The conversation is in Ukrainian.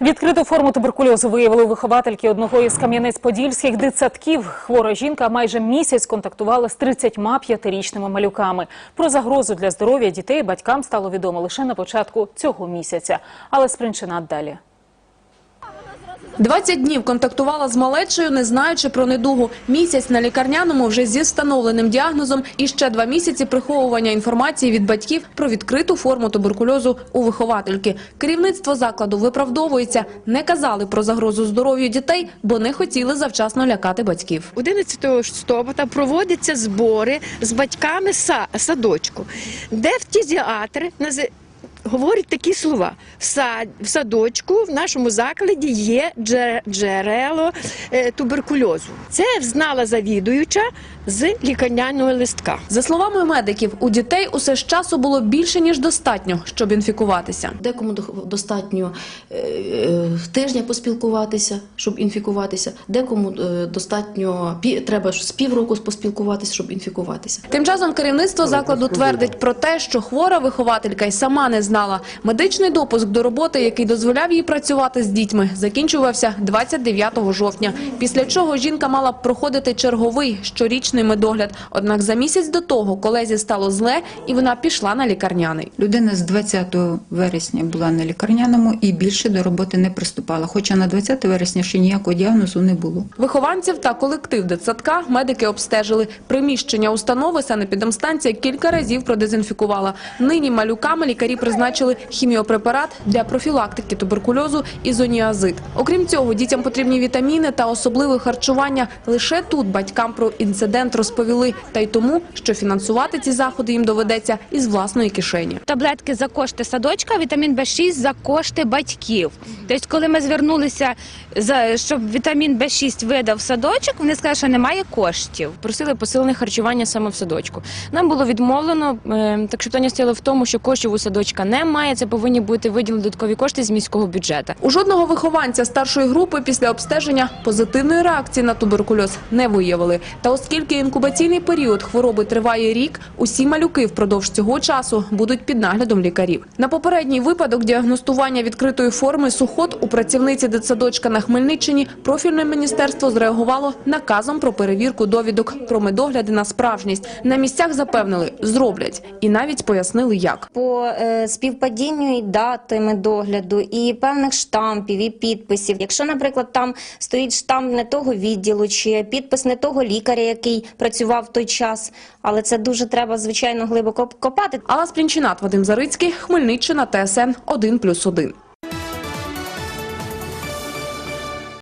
Відкриту форму туберкульозу виявили виховательки одного із Кам'янець-Подільських дитсадків. Хвора жінка майже місяць контактувала з 35-річними малюками. Про загрозу для здоров'я дітей батькам стало відомо лише на початку цього місяця. Але спринчина далі. 20 днів контактувала з малечою, не знаючи про недугу. Місяць на лікарняному вже зі встановленим діагнозом і ще два місяці приховування інформації від батьків про відкриту форму туберкульозу у виховательки. Керівництво закладу виправдовується. Не казали про загрозу здоров'ю дітей, бо не хотіли завчасно лякати батьків. 11 листопада проводяться збори з батьками са- садочку, де фтізіатри говорять такі слова. В, садочку в нашому закладі є джерело е, туберкульозу. Це знала завідуюча з лікарняного листка. За словами медиків, у дітей усе ж часу було більше ніж достатньо, щоб інфікуватися. Декому до- достатньо е, е, тижня поспілкуватися, щоб інфікуватися, декому достатньо треба з півроку поспілкуватися, щоб інфікуватися. Тим часом керівництво закладу твердить про те, що хвора вихователька й сама не знала. Медичний допуск до роботи, який дозволяв їй працювати з дітьми, закінчувався 29 жовтня. Після чого жінка мала б проходити черговий щорічний медогляд. Однак за місяць до того колезі стало зле, і вона пішла на лікарняний. Людина з 20 вересня була на лікарняному і більше до роботи не приступала. Хоча на 20 вересня ще ніякого діагнозу не було. Вихованців та колектив дитсадка медики обстежили. Приміщення установи санепідемстанція кілька разів продезінфікувала. Нині малюками лікарі призначили хіміопрепарат для профілактики туберкульозу ізоніазид. Окрім цього, дітям потрібні вітаміни та особливе харчування. Лише тут батькам про інцидент розповіли. Та й тому, що фінансувати ці заходи їм доведеться із власної кишені. таблетки за кошти садочка, вітамін Б6 за кошти батьків. Тобто, коли ми звернулися, за, щоб вітамін Б6 видав садочок, вони сказали, що немає коштів. просили посилене харчування саме в садочку. Нам було відмовлено, е, так що питання стояло в тому, що коштів у садочка немає. Це повинні бути виділені додаткові кошти з міського бюджету. У жодного вихованця старшої групи після обстеження позитивної реакції на туберкульоз не виявили. Та оскільки інкубаційний період хвороби триває рік, усі малюки впродовж цього часу будуть під наглядом лікарів. На попередній випадок діагностування відкритої форми сухот у працівниці дитсадочка на Хмельниччині профільне міністерство зреагувало наказом про перевірку довідок про медогляди на справжність. На місцях запевнили, зроблять і навіть пояснили, як. по е, співпадінню і дати медогляду, і певних штампів, і підписів. Якщо, наприклад, там стоїть штамп не того відділу, чи підпис не того лікаря, який працював в той час, але це дуже треба, звичайно, глибоко копати. Алла Сплінчинат, Вадим Зарицький, Хмельниччина, ТСН 1+,1.